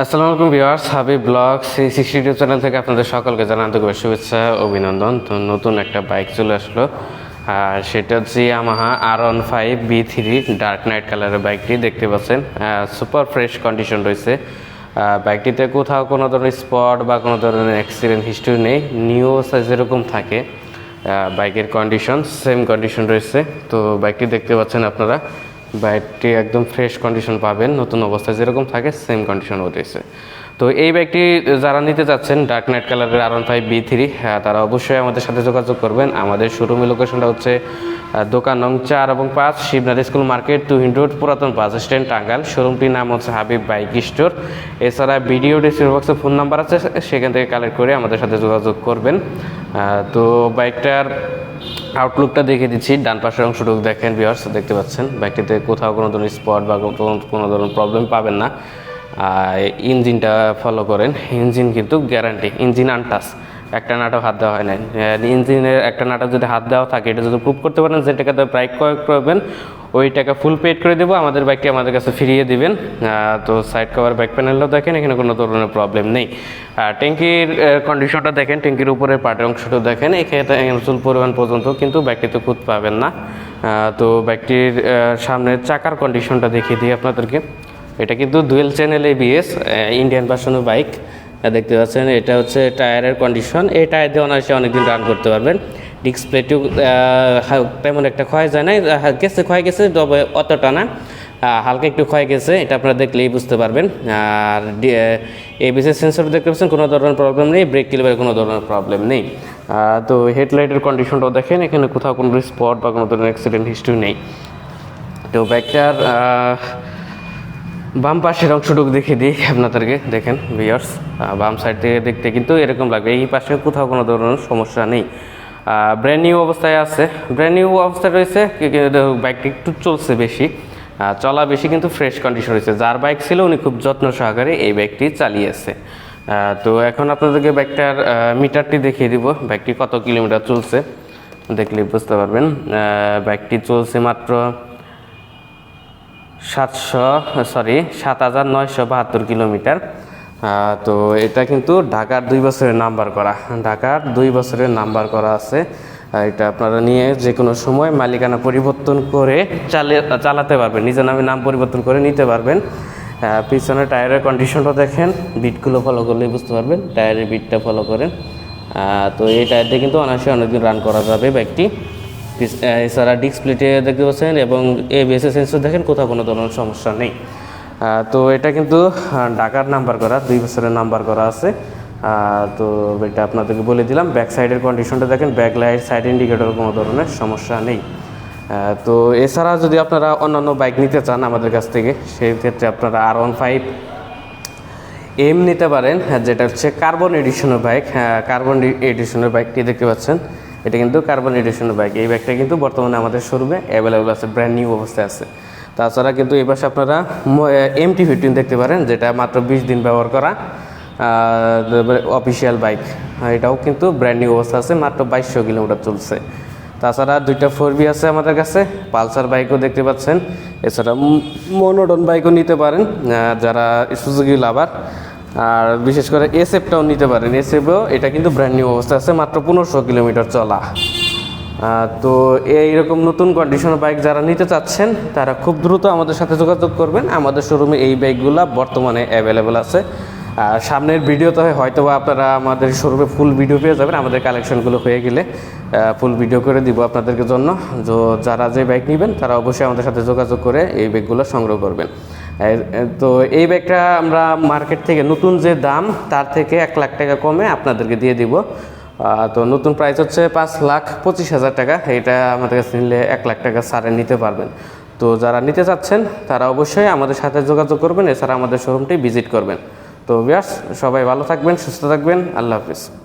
আসসালামু আলাইকুম viewers, Habib blog C sixty YouTube channel থেকে আপনাদের সকলকে জানান আন্তরিক শুভেচ্ছা, অভিনন্দন। তো নতুন একটা বাইক চলে আসলো, আর সেটা হচ্ছে Yamaha R one five V three dark knight কালারের বাইকটি, দেখতে পাচ্ছেন। সুপার ফ্রেশ কন্ডিশন রয়েছে। বাইকটিতে কোথাও কোনো ধরনের স্পট বা কোনো ধরনের অ্যাক্সিডেন্ট হিস্ট্রি নেই নিউ যেরকম থাকে। বাইকের কন্ডিশন সেম কন্ডিশন রয়েছে। তো বাইকটি দেখতে পাচ্ছেন আপনারা। বাইকটি একদম ফ্রেশ কন্ডিশন পাবেন, নতুন অবস্থায় যেরকম থাকে সেম কন্ডিশন রয়েছে। তো এই বাইকটি যারা নিতে চাচ্ছেন ডার্ক নাইট কালারের R one five V three তারা অবশ্যই আমাদের সাথে যোগাযোগ করবেন। আমাদের শোরুমের লোকেশনটা হচ্ছে দোকান নং চার এবং পাঁচ, Shibnath school market to road, পুরাতন বাস স্ট্যান্ড টাঙ্গাল শোরুমটির নাম হচ্ছে হাবিব বাইক স্টোর। এছাড়া ভিডিও ডিসক্রিপশন বক্সে ফোন নাম্বার আছে, সেখান থেকে কালেক্ট করে আমাদের সাথে যোগাযোগ করবেন। তো বাইকটার আউটলুকটা দেখে দিচ্ছি। ডান পাশের অংশটুকু দেখেন ভিওর্স দেখতে পাচ্ছেন। বাইকটিতে কোথাও কোনো ধরনের স্পট বা কোনো- ধরনের প্রবলেম পাবেন না। ইঞ্জিনটা ফলো করেন। ইঞ্জিন কিন্তু গ্যারান্টি ইঞ্জিন আনটাস একটা নাটক হাত দেওয়া হয় না ইঞ্জিনের একটা নাটক যদি হাত দেওয়া থাকে, এটা যদি প্রুভ করতে পারেন যেটাকে প্রায় কয়েক করবেন ওই টাকা ফুল পেড করে দেবো, আমাদের বাইকটি আমাদের কাছে ফিরিয়ে দিবেন। তো সাইড কভার ব্যাক প্যানেলও দেখেন, এখানে কোনো ধরনের প্রবলেম নেই। আর ট্যাঙ্কির কন্ডিশনটা দেখেন, ট্যাঙ্কির উপরে পাটের অংশটা দেখেন, এখানে চুল পরিমাণ পর্যন্ত, কিন্তু বাইকটিতে খুঁত পাবেন না। তো ব্যাগটির সামনের চাকার কন্ডিশনটা দেখিয়ে দিই আপনাদেরকে। এটা কিন্তু ডুয়েল চ্যানেল এবিএস ইন্ডিয়ান ভার্সনের বাইক দেখতে পাচ্ছেন, এটা হচ্ছে টায়ারের কন্ডিশন এই টায়ার দিয়ে অনায়াসে অনেকদিন রান করতে পারবেন। ডিসপ্লেটিও তেমন একটা ক্ষয় যায় না গেছে, ক্ষয় গেছে, তবে অতটা না। হালকা একটু ক্ষয় গেছে, এটা আপনারা দেখলেই বুঝতে পারবেন। আর এবিএসের সেন্সর দেখতে পাচ্ছেন, কোনো ধরনের প্রবলেম নেই ব্রেক ক্লিপের কোনো ধরনের প্রবলেম নেই। তো হেডলাইটের কন্ডিশনটাও দেখেন, এখানে কোথাও কোনো স্পট বা কোনো ধরনের অ্যাক্সিডেন্ট হিস্ট্রি নেই। তো বাইকটার বাম পাশের অংশটুকু দেখে দিই আপনাদেরকে, দেখেন ভিয়ার্স বাম সাইড থেকে দেখতে কিন্তু এরকম লাগবে, এই পাশে কোথাও কোনো ধরনের সমস্যা নেই। ব্র্যান্ড নিউ অবস্থায় আছে। ব্র্যান্ড নিউ অবস্থায় রয়েছে বাইকটি একটু চলছে বেশি চলা বেশি কিন্তু ফ্রেশ কন্ডিশন রয়েছে। যার বাইক ছিল উনি খুব যত্ন সহকারে এই বাইকটি চালিয়েছে। তো এখন আপনাদেরকে বাইকটার মিটারটি দেখিয়ে দিব। বাইকটি কত কিলোমিটার চলছে, দেখলে বুঝতে পারবেন। বাইকটি চলছে মাত্র সাতশো সরি সাত হাজার নয়শো বাহাত্তর কিলোমিটার তো এটা কিন্তু ঢাকার দুই বছরের নাম্বার করা। ঢাকার দুই বছরের নাম্বার করা আছে। এটা আপনারা নিয়ে যে কোনো সময় মালিকানা পরিবর্তন করে চালে চালাতে পারবেন। নিজের নামে নাম পরিবর্তন করে নিতে পারবেন। পিছনে টায়ারের কন্ডিশনটা দেখেন। বিটগুলো ফলো করলেই বুঝতে পারবেন। টায়ারের বিটটা ফলো করেন। তো এই টায়ার দিয়ে কিন্তু অনায়াসে অনেকদিন রান করা যাবে আহ, এছাড়া ডিসপ্লেতে দেখতে পাচ্ছেন এবং এবিএস সেন্সর দেখেন কোথাও কোনো ধরনের সমস্যা নেই। তো এটা কিন্তু ঢাকার নাম্বার করা দুই বছরের নাম্বার করা আছে। তো এটা আপনাদেরকে বলে দিলাম ব্যাক সাইডের কন্ডিশনটা দেখেন ব্যাক লাইট সাইড ইন্ডিকেটর কোনো ধরনের সমস্যা নেই। তো এছাড়া যদি আপনারা অন্যান্য বাইক নিতে চান আমাদের কাছ থেকে সেই ক্ষেত্রে আপনারা আর ওয়ান ফাইভ এম নিতে পারেন হ্যাঁ, যেটা হচ্ছে কার্বন এডিশনের বাইক কার্বন এডিশনের বাইকটি দেখতে পাচ্ছেন। এটা কিন্তু কার্বন এডিশনের বাইক এই বাইকটা কিন্তু বর্তমানে আমাদের শোরুমে অ্যাভেলেবল আছে ব্র্যান্ড নিউ অবস্থায় আছে। তাছাড়া কিন্তু এই পাশে আপনারা এম টি ফিফটিন দেখতে পারেন, যেটা মাত্র বিশ দিন ব্যবহার করা অফিসিয়াল বাইক এটাও কিন্তু ব্র্যান্ড নিউ অবস্থা আছে, মাত্র বাইশশো কিলোমিটার চলছে। তাছাড়া দুইটা ফোর বি আছে আমাদের কাছে, পালসার বাইকও দেখতে পাচ্ছেন, এছাড়া মনোডন বাইকও নিতে পারেন যারা সুজুকি লাভার আর বিশেষ করে এসএফটাও নিতে পারেন এসএফও এটা কিন্তু ব্র্যান্ড নিউ অবস্থা আছে, মাত্র পনেরোশো কিলোমিটার চলা। তো এইরকম নতুন কন্ডিশনের বাইক যারা নিতে চাচ্ছেন, তারা খুব দ্রুত আমাদের সাথে যোগাযোগ করবেন। আমাদের শোরুমে এই বাইকগুলো বর্তমানে অ্যাভেলেবেল আছে। আর সামনের ভিডিওতে হয়তো আপনারা আমাদের শোরুমে ফুল ভিডিও পেয়ে যাবেন। আমাদের কালেকশনগুলো হয়ে গেলে ফুল ভিডিও করে দিব আপনাদেরকে জন্য। তো যারা যে বাইক নেবেন, তারা অবশ্যই আমাদের সাথে যোগাযোগ করে এই বাইকগুলো সংগ্রহ করবেন। তো এই ব্যাগটা আমরা মার্কেট থেকে নতুন যে দাম, তার থেকে এক লাখ টাকা কমে আপনাদেরকে দিয়ে দিব। তো নতুন প্রাইস হচ্ছে পাঁচ লাখ পঁচিশ হাজার টাকা। এটা আমাদের কাছে নিলে এক লাখ টাকা সারে নিতে পারবেন। তো যারা নিতে চাচ্ছেন, তারা অবশ্যই আমাদের সাথে যোগাযোগ করবেন। এছাড়া আমাদের শোরুমটি ভিজিট করবেন। তো ব্যাস সবাই ভালো থাকবেন, সুস্থ থাকবেন। আল্লাহ হাফিজ।